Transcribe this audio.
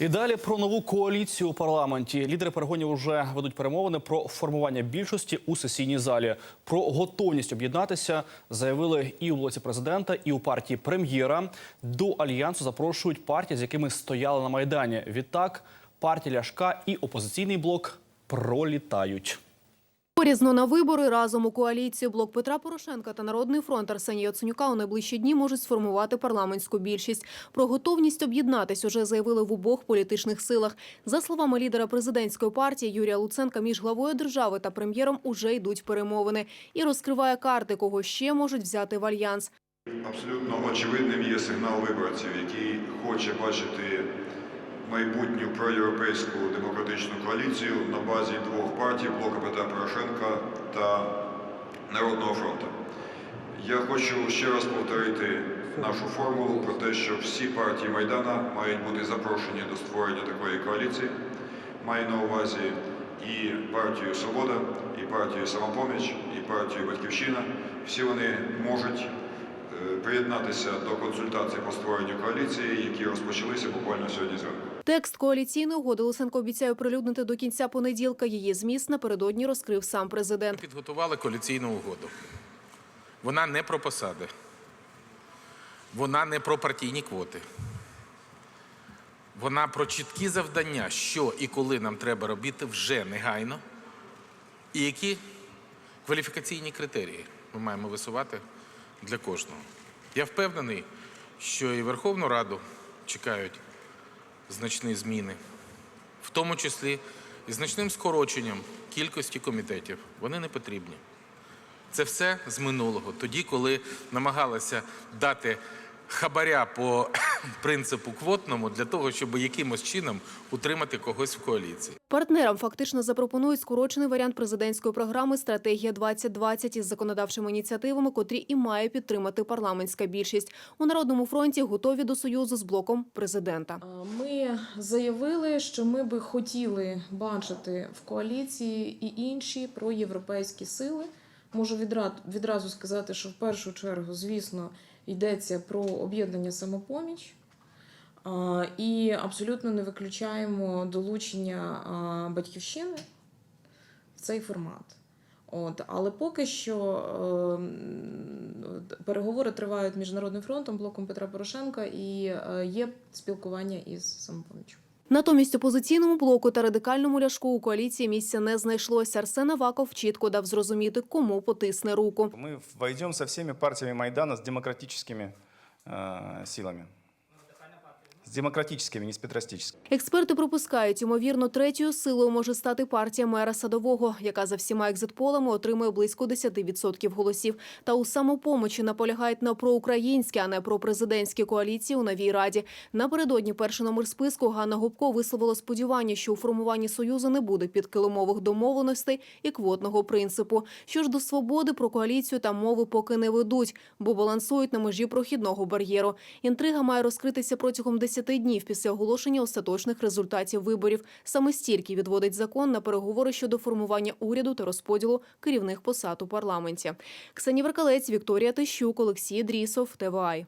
І далі про нову коаліцію у парламенті. Лідери перегонів вже ведуть перемовини про формування більшості у сесійній залі. Про готовність об'єднатися заявили і у блоці президента, і у партії прем'єра. До альянсу запрошують партії, з якими стояли на майдані. Відтак партія Ляшка і опозиційний блок пролітають. Порізно на вибори разом у коаліцію блок Петра Порошенка та Народний фронт Арсенія Яценюка у найближчі дні можуть сформувати парламентську більшість. Про готовність об'єднатись уже заявили в обох політичних силах. За словами лідера президентської партії Юрія Луценка, між главою держави та прем'єром уже йдуть перемовини і розкриває карти, кого ще можуть взяти в альянс. Абсолютно очевидним є сигнал виборців, який хоче бачити майбутню проєвропейську демократичну коаліцію на базі двох партій блоку Петра Порошенка та Народного фронту. Я хочу ще раз повторити нашу формулу про те, що всі партії Майдана мають бути запрошені до створення такої коаліції. Маю на увазі і партію Свобода, і партію Самопоміч, і партію Батьківщина. Всі вони можуть е, приєднатися до консультацій по створенню коаліції, які розпочалися буквально сьогодні зранку. Текст коаліційної угоди Луценко обіцяє оприлюднити до кінця понеділка. Її зміст напередодні розкрив сам президент. Підготували коаліційну угоду. Вона не про посади. Вона не про партійні квоти. Вона про чіткі завдання, що і коли нам треба робити вже негайно, і які кваліфікаційні критерії ми маємо висувати для кожного. Я впевнений, що і Верховну Раду чекають значні зміни, в тому числі і значним скороченням кількості комітетів. Вони не потрібні. Це все з минулого. Тоді, коли намагалися дати хабаря по принципу квотному для того, щоб якимось чином утримати когось в коаліції. Партнерам фактично запропонують скорочений варіант президентської програми Стратегія 2020 із законодавчими ініціативами, котрі і має підтримати парламентська більшість. У народному фронті готові до союзу з блоком президента. Ми заявили, що ми би хотіли бачити в коаліції і інші проєвропейські сили. Можу відра- відразу сказати, що в першу чергу, звісно, йдеться про об'єднання самопоміч. І абсолютно не виключаємо долучення батьківщини в цей формат. От, але поки що е, переговори тривають міжнародним фронтом, блоком Петра Порошенка і е, є спілкування із самопоміччю. Натомість опозиційному блоку та радикальному ляшку у коаліції місця не знайшлося. Арсен Аваков чітко дав зрозуміти, кому потисне руку. Ми війдемо з всеми партіями майдану з демократичними э, силами. С демократическими, не с петростическими. Експерти припускають, ймовірно, третьою силою може стати партія мера Садового, яка за всіма екзитполами отримує близько 10% голосів. Та у самопомочі наполягають на проукраїнській, а не про президентські коаліції у новій раді. Напередодні перший номер списку Ганна Губко висловила сподівання, що у формуванні союзу не буде підкилимових домовленостей і квотного принципу. Що ж до свободи про коаліцію там мови поки не ведуть, бо балансують на межі прохідного бар'єру. Інтрига має розкритися протягом 10 днів після оголошення остаточних результатів виборів. Саме стільки відводить закон на переговори щодо формування уряду та розподілу керівних посад у парламенті. Ксенія Веркалець, Вікторія Тищук, Олексій Дрісов, ТВАЙ.